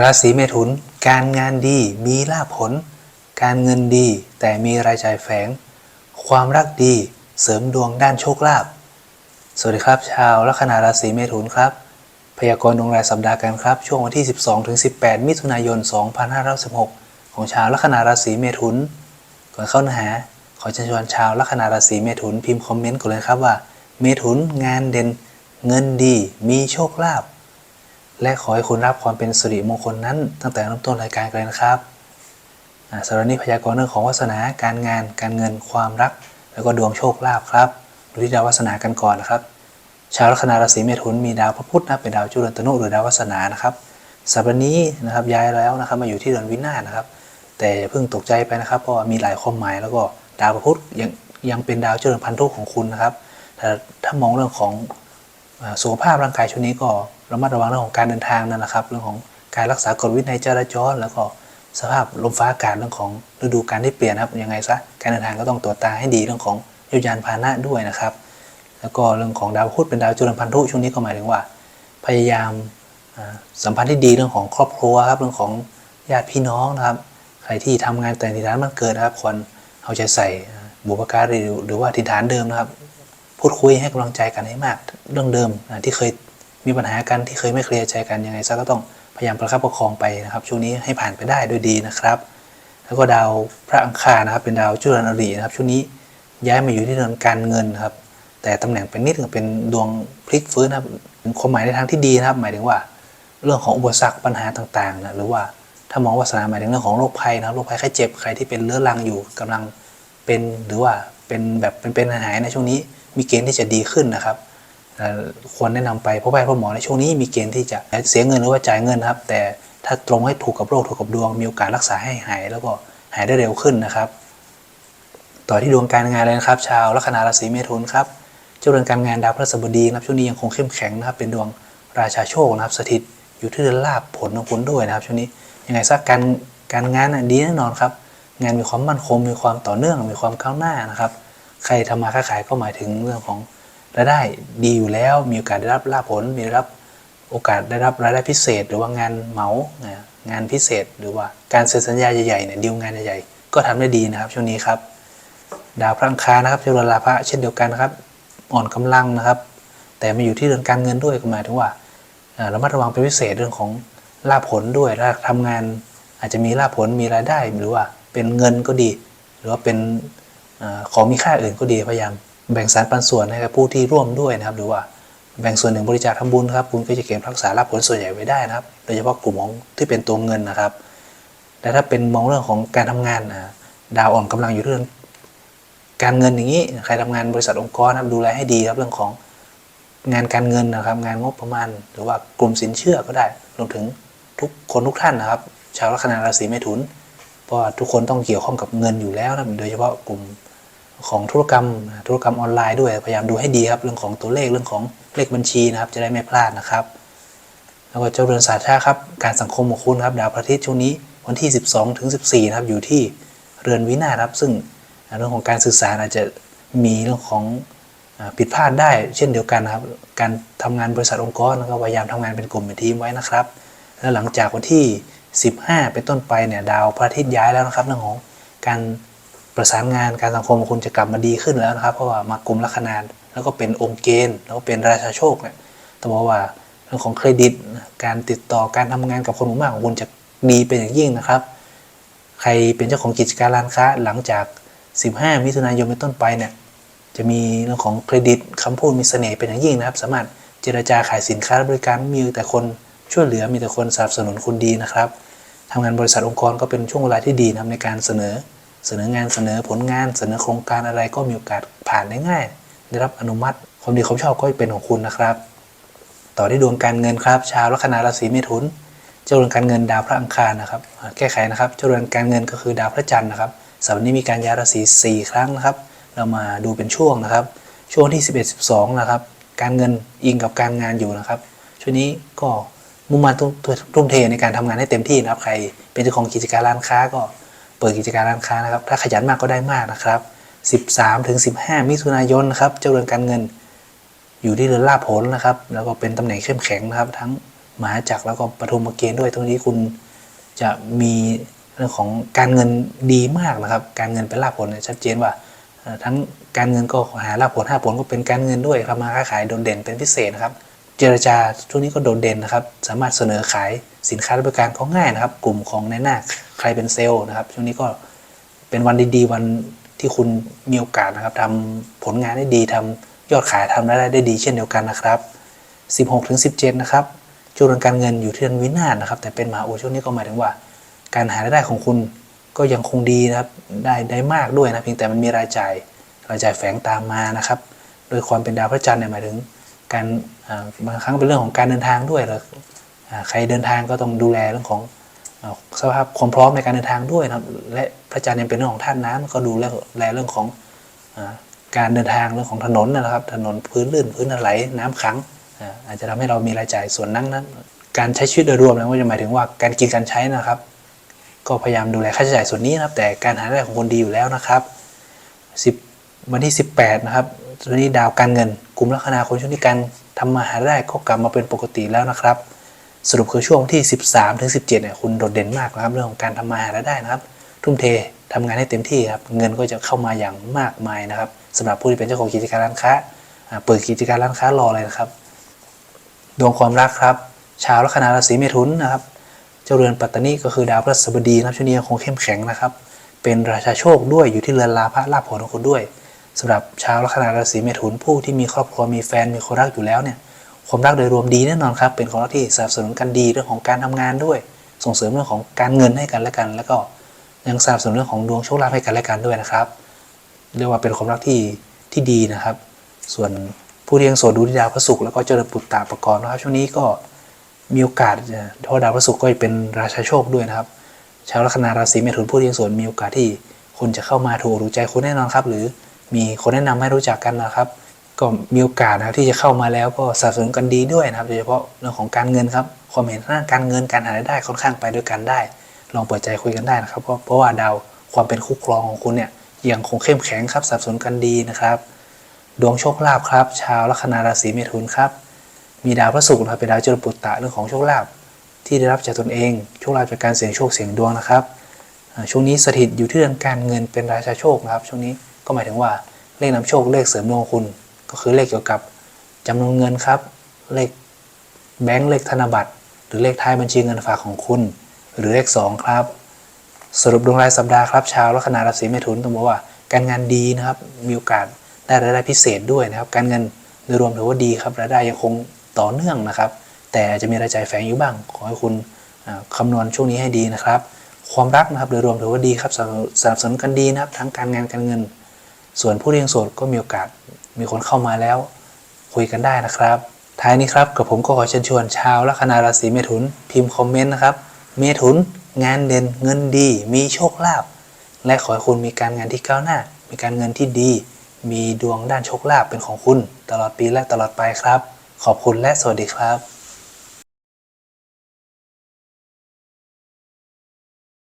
ราศีเมถุน การงานดีมีลาภผล การเงินดีแต่มีรายจ่ายแฝง ความรักดีเสริมดวงด้านโชคลาภสวัสดีครับ ชาวลัคนาราศีเมถุนครับ พยากรณ์ดวงรายสัปดาห์กันครับ ช่วงวันที่ 12ถึง18 มิถุนายน 2516 ของชาวลัคนาราศีเมถุน ก่อนเข้าเนื้อหา ขอเชิญชวนชาวลัคนาราศีเมถุนพิมพ์คอมเมนต์กันเลยครับว่า เมถุนงานเด่น เงินดีมีโชคลาภ และขอให้คุณรับความเป็นสิริมงคลนั้น ตั้งแต่เริ่มต้นรายการกันเลยนะครับอ่าสำหรับนี้พยากรณ์เรื่องของวาสนาการงาน การเงินความรัก แล้วก็ดวงโชคลาภครับดูที่ดาววาสนากันก่อนนะครับ ชาวลัคนาราศีเมถุนมีดาวพระพุธนะเป็นดาวจุลตนุหรือดาววาสนานะครับสัปดาห์นี้นะครับย้ายแล้วนะครับมาอยู่ที่เดือนวินาศนะครับ แต่เพิ่งตกใจไปนะครับเพราะว่ามีหลายความหมายแล้วก็ดาวพระพุธยังยังเป็นดาวเจริญพันธุของคุณนะครับแต่ถ้ามองเรื่องของสุขภาพร่างกายช่วงนี้ก็ ระมัดระวังเรื่องของการเดินทางนั่นแหละครับเรื่องของการรักษากฎวินัยจราจรแล้วก็สภาพลมฟ้าอากาศเรื่องของฤดูกาลที่เปลี่ยนนะครับยังไงซะการเดินทางก็ต้องตรวจตาให้ดีเรื่องของยุยานพาหนะด้วยนะครับ แล้วก็เรื่องของดาวพุธเป็นดาวจุลพันธุช่วงนี้ก็หมายถึงว่า พยายามสัมพันธ์ที่ดีเรื่องของครอบครัวครับเรื่องของญาติพี่น้องนะครับ ใครที่ทำงานแต่งที่ร้านมันเกิดนะครับควรเอาใจใส่บุพการีหรือว่าทิฐานเดิมนะครับ พูดคุยให้กำลังใจกันให้มากเรื่องเดิมที่เคย มีปัญหากันที่เคยไม่เคลียร์ใจกันยังไงซะก็ต้องพยายามประคับประคองไปนะครับ ช่วงนี้ให้ผ่านไปได้ด้วยดีนะครับ แล้วก็ดาวพระอังคารนะครับ เป็นดาวจุลนรีนะครับ ช่วงนี้ย้ายมาอยู่ที่เรือนการเงินครับ แต่ตำแหน่งเป็นนิดหนึ่งเป็นดวงพลิกฟื้นนะครับความหมายในทางที่ดีนะครับ หมายถึงว่า เรื่องของอุปสรรคปัญหาต่างๆนะหรือว่าถ้ามองวาสนาหมายถึงเรื่องของโรคภัยนะครับโรคภัยไข้เจ็บใครที่เป็นเรื้อรังอยู่กำลังเป็นหรือว่าเป็นแบบเป็นเป็นหายในช่วงนี้มีเกณฑ์ที่จะดีขึ้นนะครับ ควรแนะนำไปเพราะแพทย์เพราะหมอในช่วงนี้มีเกณฑ์ที่จะเสียเงินหรือว่าจ่ายเงินนะครับ แต่ถ้าตรงให้ถูกกับโรคถูกกับดวง มีโอกาสรักษาให้หาย แล้วก็หายได้เร็วขึ้นนะครับ ต่อที่ดวงการงานเลยนะครับ ชาวลัคนาราศีเมถุนครับเจ้าเรือนการงานดาวพฤหัสบดีนะครับช่วงนี้ยังคงเข้มแข็งนะครับ เป็นดวงราชาโชคนะครับ สถิตอยู่ที่เรือนลาบผลของคุณด้วยนะครับช่วงนี้ยังไงซะการการงานดีแน่นอนครับ งานมีความมั่นคงมีความต่อเนื่องมีความก้าวหน้านะครับ ใครทำมาค้าขายก็หมายถึงเรื่องของ รายได้ดีอยู่แล้ว มีโอกาสได้รับลาภผล มีรับโอกาสได้รับรายได้พิเศษ หรือว่างานเหมางานพิเศษ หรือว่าการเซ็นสัญญาใหญ่ๆเนี่ยดีลงานใหญ่ๆก็ทำได้ดีนะครับ ช่วงนี้ครับ ดาวพระอังคารนะครับเจริญลาภะเช่นเดียวกันนะครับ อ่อนกำลังนะครับ แต่มาอยู่ที่เรื่องการเงินด้วยก็หมายถึงว่าเระมัดระวังเป็นพิเศษเรื่องของลาภผลด้วยถ้าทำงานอาจจะมีลาภผลมีรายได้หรือว่าเป็นเงินก็ดี หรือว่าเป็นของมีค่าอื่นก็ดีพยายาม แบ่งสรรปันส่วนให้กับผู้ที่ร่วมด้วยนะครับ หรือว่าแบ่งส่วนหนึ่งบริจาคทำบุญครับ คุณก็จะเก็บรักษาลาภผลส่วนใหญ่ไว้ได้นะครับ โดยเฉพาะกลุ่มของที่เป็นตัวเงินนะครับ แต่ถ้าเป็นมองเรื่องของการทำงานอะดาวอ่อนกำลังอยู่เรื่อง การเงินอย่างนี้ ใครทำงานบริษัทองค์กรนะครับดูแลให้ดีครับเรื่องของงานการเงินนะครับ งานงบประมาณ หรือว่ากลุ่มสินเชื่อก็ได้รวมถึงทุกคนทุกท่านนะครับ ชาวลัคนาราศีเมถุนเพราะว่าทุกคนต้องเกี่ยวข้องกับเงินอยู่แล้วนะโดยเฉพาะกลุ่ม ของธุรกรรมธุรกรรมออนไลน์ด้วย พยายามดูให้ดีครับ เรื่องของตัวเลขเรื่องของเลขบัญชีนะครับ จะได้ไม่พลาดนะครับ แล้วก็เจ้าเรือนสาชาครับ การสังคมของคุณครับ ดาวพระอาทิตย์ช่วงนี้วันที่ 12ถึง14นะครับ อยู่ที่เรือนวินาศครับ ซึ่งเรื่องของการสื่อสารอาจจะมีเรื่องของผิดพลาดได้ เช่นเดียวกันนะครับ การทำงานบริษัทองค์กรก็พยายามทำงานเป็นกลุ่มเป็นทีมไว้นะครับ แล้วหลังจากวันที่ 15 เป็นต้นไปเนี่ยดาวพระอาทิตย์ย้ายแล้วนะครับเรื่องของการ ประสานงานการสังคมของคุณจะกลับมาดีขึ้นแล้วนะครับเพราะว่ามากลุ่มลัคนาแล้วก็เป็นองค์เกณฑ์แล้วก็เป็นราชาโชคเนี่ยต้องบอกว่าเรื่องของเครดิต การติดต่อการทำงานกับคนหมู่มากของคุณจะดีเป็นอย่างยิ่งนะครับ ใครเป็นเจ้าของกิจการร้านค้าหลังจาก 15 มิถุนายนเป็นต้นไปเนี่ยจะมีเรื่องของเครดิตคำพูดมีเสน่ห์เป็นอย่างยิ่งนะครับ สามารถเจรจาขายสินค้าบริการมีแต่คนช่วยเหลือมีแต่คนสนับสนุนคุณดีนะครับทำงานบริษัทองค์กรก็เป็นช่วงเวลาที่ดีนะครับในการเสนอ เสนองานเสนอผลงานเสนอโครงการอะไรก็มีโอกาสผ่านได้ง่าย ได้รับอนุมัติ ความดีความชอบก็เป็นของคุณนะครับ ต่อที่ดวงการเงินครับ ชาวลัคนาราศีเมถุน เจ้าเรือนการเงินดาวพระอังคารนะครับ แก้ไขนะครับ เจ้าเรือนการเงินก็คือดาวพระจันทร์นะครับสัปดาห์นี้มีการย้ายราศี4ครั้งนะครับ เรามาดูเป็นช่วงนะครับ ช่วงที่ 11 12 นะครับ การเงินอิงกับการงานอยู่นะครับ ช่วงนี้ก็มุ่งมั่นทุ่มทุ่มเทในการทำงานให้เต็มที่นะครับ ใครเป็นเจ้าของกิจการร้านค้าก็ เปิดกิจการร้านค้านะครับ ถ้าขยันมากก็ได้มากนะครับ 13ถึง15 มิถุนายนนะครับ เจ้าเรือนการเงิน อยู่ที่เรือนลาภผลนะครับ แล้วก็เป็นตำแหน่งเข้มแข็งนะครับ ทั้งมหาจักรแล้วก็ปฐุมเกณฑ์ด้วย ตรงนี้คุณจะมีเรื่องของการเงินดีมากนะครับ การเงินเป็นลาภผลชัดเจนว่าทั้งการเงินก็หาลาภผลห้าผลก็เป็นการเงินด้วยทำมาค้าขายโดดเด่นเป็นพิเศษนะครับ เจรจาช่วงนี้ก็โดดเด่นนะครับ สามารถเสนอขายสินค้าและบริการเขาง่ายนะครับ กลุ่มของในหน้าใครเป็นเซลล์นะครับ ช่วงนี้ก็เป็นวันดีๆ วันที่คุณมีโอกาสนะครับทำผลงานได้ดีทำยอดขายทำรายได้ได้ดีเช่นเดียวกันนะครับ 16ถึง17 นะครับช่วงเรื่องการเงินอยู่ที่เดือนวินาศนะครับ แต่เป็นมหาอุช่วงนี้ก็หมายถึงว่า การหารายได้ของคุณก็ยังคงดีนะครับ ได้ได้มากด้วยนะเพียงแต่มันมีรายจ่ายรายจ่ายแฝงตามมานะครับ โดยความเป็นดาวพระจันทร์เนี่ยหมายถึง การบางครั้งเป็นเรื่องของการเดินทางด้วยหรืออ่าใครเดินทางก็ต้องดูแลเรื่องของสภาพความพร้อมในการเดินทางด้วยนะครับ และพระจันทร์ยังเป็นเรื่องของธาตุน้ำก็ดูแลแลเรื่องของการเดินทางเรื่องของถนนนะครับ ถนนพื้นลื่นพื้นไหลน้ำขังอาจจะทำให้เรามีรายจ่ายส่วนนั้นนั้นการใช้ชีวิตโดยรวมแล้วก็จะหมายถึงว่าการกินการใช้นะครับ ก็พยายามดูแลค่าใช้จ่ายส่วนนี้นะครับ แต่การหารายได้ของคนดีอยู่แล้วนะครับ10วันที่ 18 นะครับช่วงนี้ดาวการเงิน กลุ่มลัคนาคนช่วงนี้การทำมาหารายได้ก็กลับมาเป็นปกติแล้วนะครับ สรุปคือช่วงที่ 13ถึง17เนี่ยคุณโดดเด่นมากนะครับเรื่องของการทำมาหารายได้นะครับ ทุ่มเททำงานให้เต็มที่ครับเงินก็จะเข้ามาอย่างมากมายนะครับสำหรับผู้ที่เป็นเจ้าของกิจการร้านค้าเปิดกิจการร้านค้ารอเลยนะครับ ดวงความรักครับ ชาวลัคนาราศีเมถุนนะครับ เจ้าเรือนปัตตานีก็คือดาวพฤหัสบดีนะครับช่วงนี้คงเข้มแข็งนะครับ เป็นราชาโชคด้วยอยู่ที่เรือนลาภะลาภผลของคุณด้วย สำหรับชาวลัคนาราศีเมถุนผู้ที่มีครอบครัวมีแฟนมีคนรักอยู่แล้วเนี่ยความรักโดยรวมดีแน่นอนครับ เป็นความรักที่สนับสนุนกันดีเรื่องของการทำงานด้วย ส่งเสริมเรื่องของการเงินให้กันและกัน แล้วก็ยังสนับสนุนเรื่องของดวงโชคลาภให้กันและกันด้วยนะครับ เรียกว่าเป็นความรักที่ที่ดีนะครับ ส่วนผู้ที่ยังโสดดูที่ดาวพระศุกร์แล้วก็เจริญปุตตะประกอบนะครับ ช่วงนี้ก็มีโอกาสจะเพราะดาวพระศุกร์ก็เป็นราชาโชคด้วยนะครับ ชาวลัคนาราศีเมถุนผู้ที่ยังโสดมีโอกาสที่คนจะเข้ามาถูกอกถูกใจคุณแน่นอนครับ หรือ มีคนแนะนำให้รู้จักกันนะครับ ก็มีโอกาสนะที่จะเข้ามาแล้วก็สนับสนุนกันดีด้วยนะครับโดยเฉพาะเรื่องของการเงินครับความเห็นทางด้าการเงินการหารายได้ค่อนข้างไปด้วยกันได้ ลองเปิดใจคุยกันได้นะครับ เพราะเพราะว่าดาวความเป็นคู่ครองของคุณเนี่ยยังคงเข้มแข็งครับสนับสนุนกันดีนะครับ ดวงโชคลาภครับ ชาวลัคนาราศีเมถุนครับ มีดาวพระศุกร์นะครับเป็นดาวจรปุตตะเรื่องของโชคลาภที่ได้รับจากตนเองโชคลาภจากการเสี่ยงโชคเสี่ยงดวงนะครับช่วงนี้สถิตอยู่ที่เรื่องการเงินเป็นราชาโชคนะครับช่วงนี้ ก็หมายถึงว่าเลขนำโชคเลขเสริมดวงคุณ ก็คือเลขเกี่ยวกับจำนวนเงินครับ เลขแบงค์เลขธนบัตร หรือเลขท้ายบัญชีเงินฝากของคุณ หรือเลขสองครับ สรุปดวงรายสัปดาห์ครับชาวลัคนาราศีเมถุนต้องบอกว่า การงานดีนะครับมีโอกาสได้รายได้พิเศษด้วยนะครับ การเงินโดยรวมถือว่าดีครับรายได้ยังคงต่อเนื่องนะครับ แต่จะมีรายจ่ายแฝงอยู่บ้าง ขอให้คุณคำนวณช่วงนี้ให้ดีนะครับ ความรักนะครับโดยรวมถือว่าดีครับสนับสนับสนุนกันดีนะครับ ทั้งการงานการเงิน ส่วนผู้ที่ยังโสดก็มีโอกาสมีคนเข้ามาแล้ว คุยกันได้นะครับ ท้ายนี้ครับกับผมก็ขอเชิญชวนชาวลัคนาราศีเมถุน พิมพ์คอมเมนต์นะครับ เมถุน งานเด่นเงินดี มีโชคลาภและขอให้คุณมีการงานที่ก้าวหน้า มีการเงินที่ดี มีดวงด้านโชคลาภเป็นของคุณ ตลอดปีและตลอดไปครับ ขอบคุณและสวัสดีครับ